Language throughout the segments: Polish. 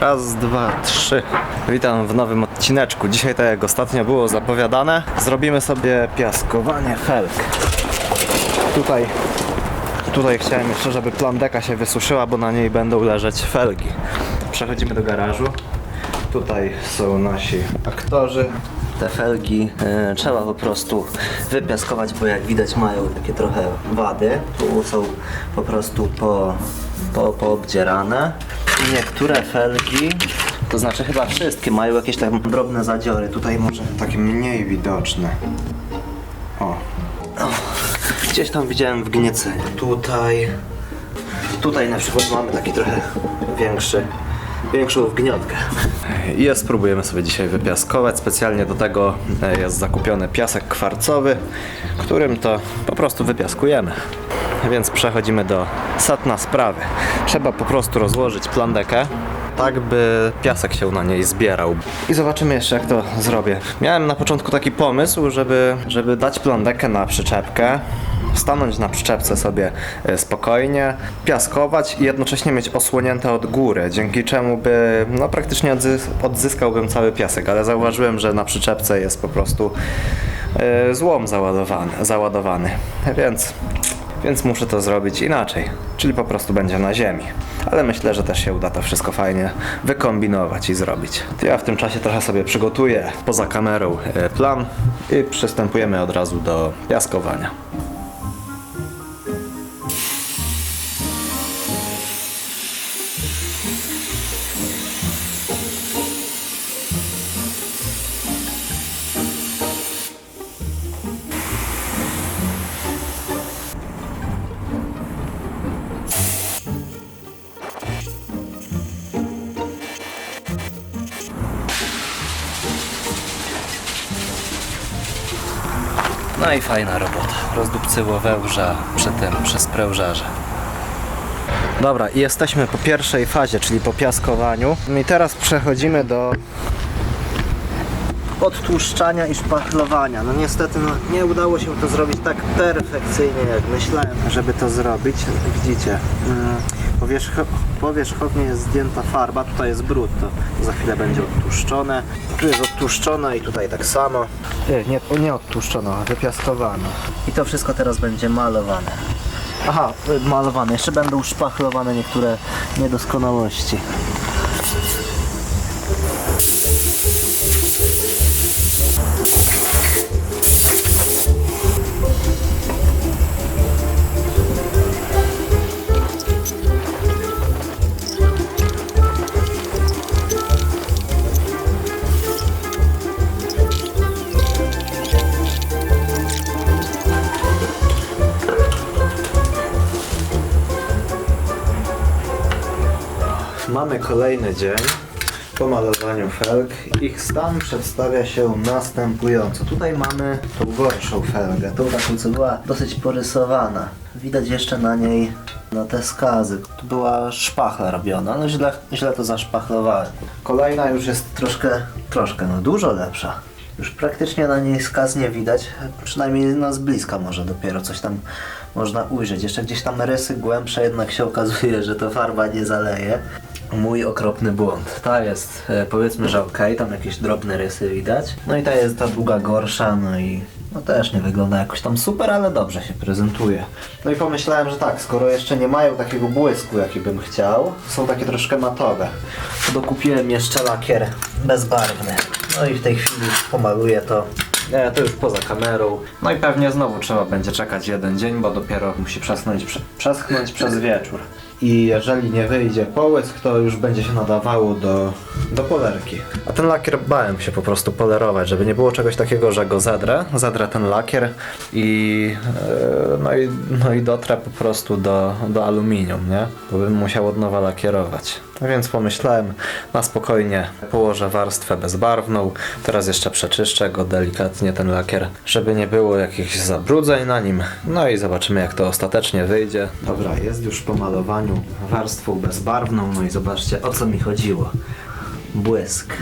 Raz, dwa, trzy. Witam w nowym odcineczku. Dzisiaj, tak jak ostatnio było zapowiadane, zrobimy sobie piaskowanie felk. Tutaj, tutaj chciałem jeszcze, żeby plandeka się wysuszyła, bo na niej będą leżeć felgi. Przechodzimy do garażu. Tutaj są nasi aktorzy. Te felgi e, trzeba po prostu wypiaskować, bo jak widać mają takie trochę wady. Tu są po prostu po, po, poobdzierane. I niektóre felgi, to znaczy chyba wszystkie, mają jakieś tam drobne zadziory. Tutaj może takie mniej widoczne. O. o. Gdzieś tam widziałem w gnieceniu. Tutaj. Tutaj na przykład mamy taki trochę większy, większą wgniotkę. I je spróbujemy sobie dzisiaj wypiaskować. Specjalnie do tego e, jest zakupiony piasek kwarcowy, którym to po prostu wypiaskujemy. Więc przechodzimy do setna sprawy. Trzeba po prostu rozłożyć plandekę, tak by piasek się na niej zbierał. I zobaczymy jeszcze jak to zrobię. Miałem na początku taki pomysł, żeby, żeby dać plandekę na przyczepkę, stanąć na przyczepce sobie e, spokojnie, piaskować i jednocześnie mieć osłonięte od góry, dzięki czemu by no, praktycznie odzys- odzyskałbym cały piasek, ale zauważyłem, że na przyczepce jest po prostu e, złom załadowany, załadowany. Więc, więc muszę to zrobić inaczej, czyli po prostu będzie na ziemi. Ale myślę, że też się uda to wszystko fajnie wykombinować i zrobić. To ja w tym czasie trochę sobie przygotuję poza kamerą e, plan i przystępujemy od razu do piaskowania. No i fajna robota. Rozdupcyło wełża przy tym, przy sprężarze. Dobra, jesteśmy po pierwszej fazie, czyli po piaskowaniu. I teraz przechodzimy do odtłuszczania i szpachlowania. No niestety no, nie udało się to zrobić tak perfekcyjnie, jak myślałem, żeby to zrobić. Widzicie, mm, powierzch- powierzchownie jest zdjęta farba, tutaj jest brud, to za chwilę będzie odtłuszczone. Tu jest odtłuszczone i tutaj tak samo. Nie, nie, nie odtłuszczono, a wypiaskowane. I to wszystko teraz będzie malowane. Aha, malowane. Jeszcze będą szpachlowane niektóre niedoskonałości. Mamy kolejny dzień po malowaniu felg. Ich stan przedstawia się następująco. Tutaj mamy tą gorszą felgę, tą taką, co była dosyć porysowana. Widać jeszcze na niej na te skazy. Tu była szpachla robiona, no źle, źle to zaszpachlowałem. Kolejna już jest troszkę, troszkę, no dużo lepsza. Już praktycznie na niej skaz nie widać, przynajmniej no z bliska może dopiero coś tam można ujrzeć. Jeszcze gdzieś tam rysy głębsze jednak się okazuje, że to farba nie zaleje. Mój okropny błąd. Ta jest e, powiedzmy, że ok, tam jakieś drobne rysy widać. No i ta jest ta długa gorsza, no i no też nie wygląda jakoś tam super, ale dobrze się prezentuje. No i pomyślałem, że tak, skoro jeszcze nie mają takiego błysku, jaki bym chciał, są takie troszkę matowe, to dokupiłem jeszcze lakier bezbarwny. No i w tej chwili pomaluję to. Nie, to już poza kamerą. No i pewnie znowu trzeba będzie czekać jeden dzień, bo dopiero musi przeschnąć, prze, przeschnąć przez wieczór. I jeżeli nie wyjdzie połysk, to już będzie się nadawało do, do polerki. A ten lakier bałem się po prostu polerować, żeby nie było czegoś takiego, że go zedrę, zedrę ten lakier i, e, no i, no i dotrę po prostu do, do aluminium, nie? Bo bym musiał od nowa lakierować. Więc pomyślałem, na spokojnie położę warstwę bezbarwną, teraz jeszcze przeczyszczę go delikatnie ten lakier, żeby nie było jakichś zabrudzeń na nim. No i zobaczymy jak to ostatecznie wyjdzie. Dobra, jest już po malowaniu warstwą bezbarwną, no i zobaczcie o co mi chodziło. Błysk.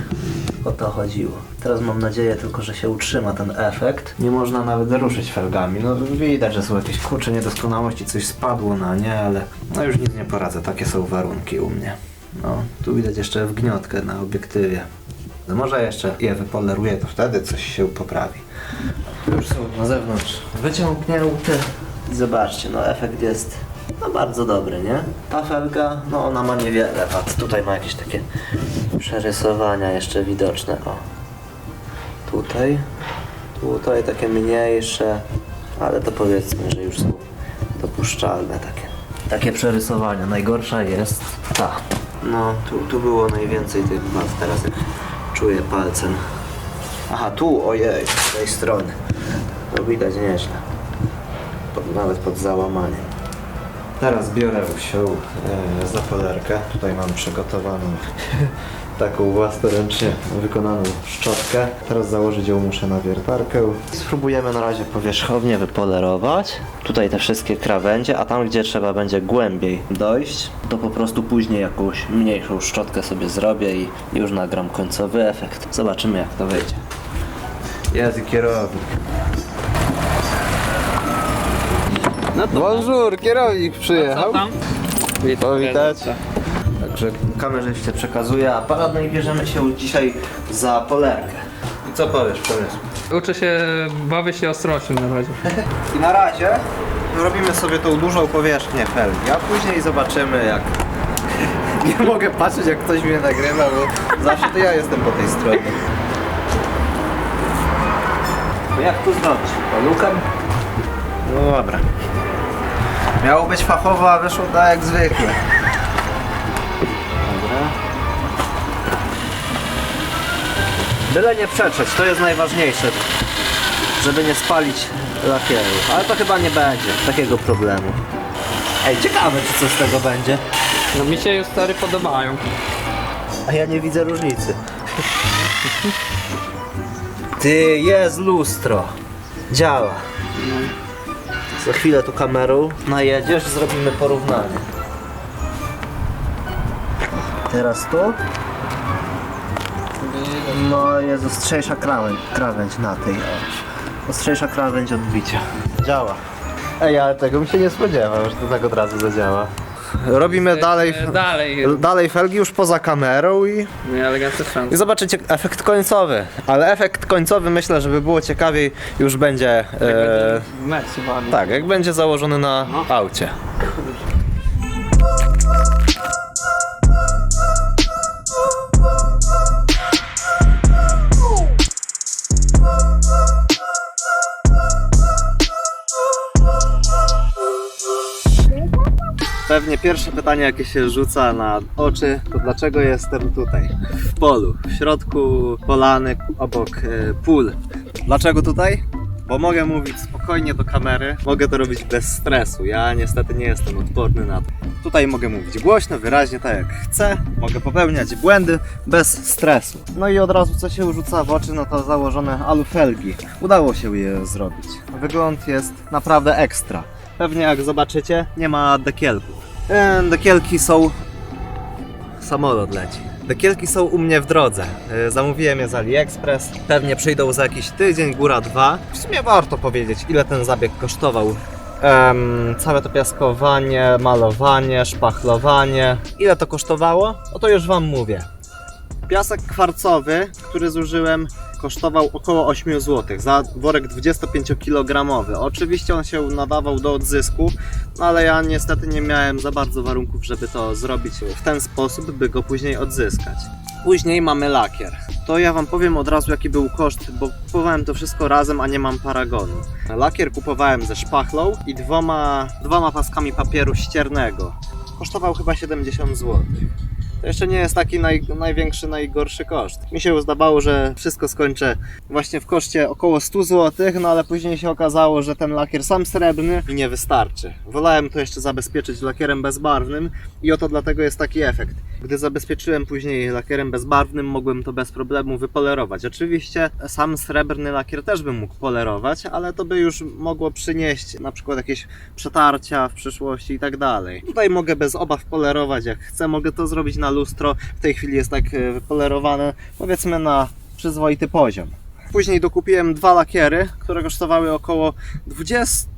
O to chodziło. Teraz mam nadzieję tylko, że się utrzyma ten efekt. Nie można nawet ruszyć felgami. No widać, że są jakieś kurcze niedoskonałości, coś spadło na nie, ale no już nic nie poradzę. Takie są warunki u mnie. No, tu widać jeszcze wgniotkę na obiektywie. No może jeszcze je wypoleruję, to wtedy coś się poprawi. Już są na zewnątrz wyciągnięte. I zobaczcie, no efekt jest no bardzo dobry, nie? Ta felga, no ona ma niewiele wad. Tutaj ma jakieś takie przerysowania jeszcze widoczne, o. Tutaj, tutaj takie mniejsze, ale to powiedzmy, że już są dopuszczalne takie. Takie przerysowania. Najgorsza jest ta. No, tu, tu było najwięcej tych wad. Teraz czuję palcem. Aha, tu, ojej, z tej strony. To widać nieźle. Pod, nawet pod załamaniem. Teraz biorę się e, za polerkę. Tutaj mam przygotowaną taką własnoręcznie wykonaną szczotkę. Teraz założyć ją muszę na wiertarkę. Spróbujemy na razie powierzchownie wypolerować. Tutaj te wszystkie krawędzie, a tam gdzie trzeba będzie głębiej dojść, to po prostu później jakąś mniejszą szczotkę sobie zrobię i już nagram końcowy efekt. Zobaczymy jak to wyjdzie. Jest i kierownik. No to Bonjour, kierownik przyjechał. tam? Powitać. Także kamerzyście przekazuje aparat, no i bierzemy się dzisiaj za polerkę. I co powiesz, Przemysł? Uczę się, bawię się ostrością na razie. I na razie robimy sobie tą dużą powierzchnię felgi, a później zobaczymy jak... Nie mogę patrzeć jak ktoś mnie nagrywa, bo zawsze to ja jestem po tej stronie. No jak tu zrobić? Paluchem? No dobra. Miało być fachowo, a wyszło tak jak zwykle. Byle nie przetrzeć, to jest najważniejsze. Żeby nie spalić lakieru. Ale to chyba nie będzie takiego problemu. Ej, ciekawe czy coś z tego będzie. No mi się już stary podobają. A ja nie widzę różnicy. Ty, jest lustro. Działa. Za chwilę tu kamerą najedziesz, zrobimy porównanie. Teraz tu. No jest ostrzejsza krawędź, krawędź na tej. O. Ostrzejsza krawędź odbicia. Działa. Ej, ale tego mi się nie spodziewał, że to tak od razu zadziała. Robimy dalej, E, Dalej. dalej felgi już poza kamerą i Nie, elegancko szans. i zobaczycie efekt końcowy. Ale efekt końcowy myślę, żeby było ciekawiej, już będzie. E, tak, jak będzie założony na aucie. Pewnie pierwsze pytanie, jakie się rzuca na oczy, to dlaczego jestem tutaj, w polu, w środku polany, obok e, pól. Dlaczego tutaj? Bo mogę mówić spokojnie do kamery, mogę to robić bez stresu. Ja niestety nie jestem odporny na to. Tutaj mogę mówić głośno, wyraźnie, tak jak chcę. Mogę popełniać błędy bez stresu. No i od razu co się rzuca w oczy, no to założone alufelgi. Udało się je zrobić. Wygląd jest naprawdę ekstra. Pewnie jak zobaczycie, nie ma dekielków. E, Dekielki są Samolot leci. Dekielki są u mnie w drodze. Yy, Zamówiłem je z AliExpress. Pewnie przyjdą za jakiś tydzień, góra dwa. W sumie warto powiedzieć, ile ten zabieg kosztował. Em, całe to piaskowanie, malowanie, szpachlowanie. Ile to kosztowało? O to już Wam mówię. Piasek kwarcowy, który zużyłem, kosztował około 8 zł za worek 25 kg. Oczywiście on się nadawał do odzysku, no ale ja niestety nie miałem za bardzo warunków, żeby to zrobić w ten sposób, by go później odzyskać. Później mamy lakier. To ja Wam powiem od razu jaki był koszt, bo kupowałem to wszystko razem, a nie mam paragonu. Lakier kupowałem ze szpachlą i dwoma, dwoma paskami papieru ściernego. Kosztował chyba 70 zł. To jeszcze nie jest taki naj, największy, najgorszy koszt. Mi się zdawało, że wszystko skończę właśnie w koszcie około 100 zł, no ale później się okazało, że ten lakier sam srebrny nie wystarczy. Wolałem to jeszcze zabezpieczyć lakierem bezbarwnym i oto dlatego jest taki efekt. Gdy zabezpieczyłem później lakierem bezbarwnym, mogłem to bez problemu wypolerować. Oczywiście sam srebrny lakier też bym mógł polerować, ale to by już mogło przynieść na przykład jakieś przetarcia w przyszłości i tak dalej. Tutaj mogę bez obaw polerować jak chcę, mogę to zrobić na lustro. W tej chwili jest tak e, wypolerowane, powiedzmy na przyzwoity poziom. Później dokupiłem dwa lakiery, które kosztowały około 20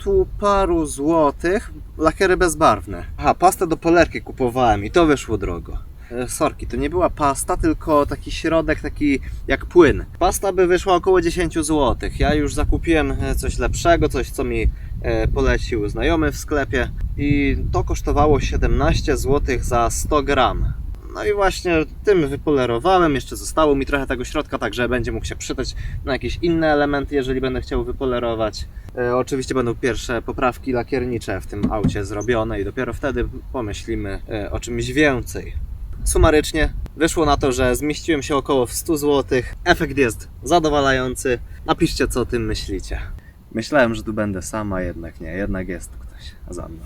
paru złotych. Lakiery bezbarwne. Aha, pastę do polerki kupowałem i to wyszło drogo. E, Sorki, to nie była pasta, tylko taki środek, taki jak płyn. Pasta by wyszła około 10 zł. Ja już zakupiłem e, coś lepszego, coś co mi e, polecił znajomy w sklepie i to kosztowało 17 zł za 100 gram. No i właśnie tym wypolerowałem, jeszcze zostało mi trochę tego środka, także będzie mógł się przydać na jakieś inne elementy, jeżeli będę chciał wypolerować. E, oczywiście będą pierwsze poprawki lakiernicze w tym aucie zrobione i dopiero wtedy pomyślimy e, o czymś więcej. Sumarycznie wyszło na to, że zmieściłem się około w 100 zł. Efekt jest zadowalający. Napiszcie co o tym myślicie. Myślałem, że tu będę sama, jednak nie, jednak jest tu ktoś za mną.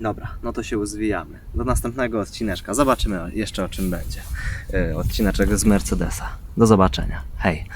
Dobra, no to się zwijamy. Do następnego odcineczka. Zobaczymy jeszcze o czym będzie. Yy, odcineczek z Mercedesa. Do zobaczenia. Hej.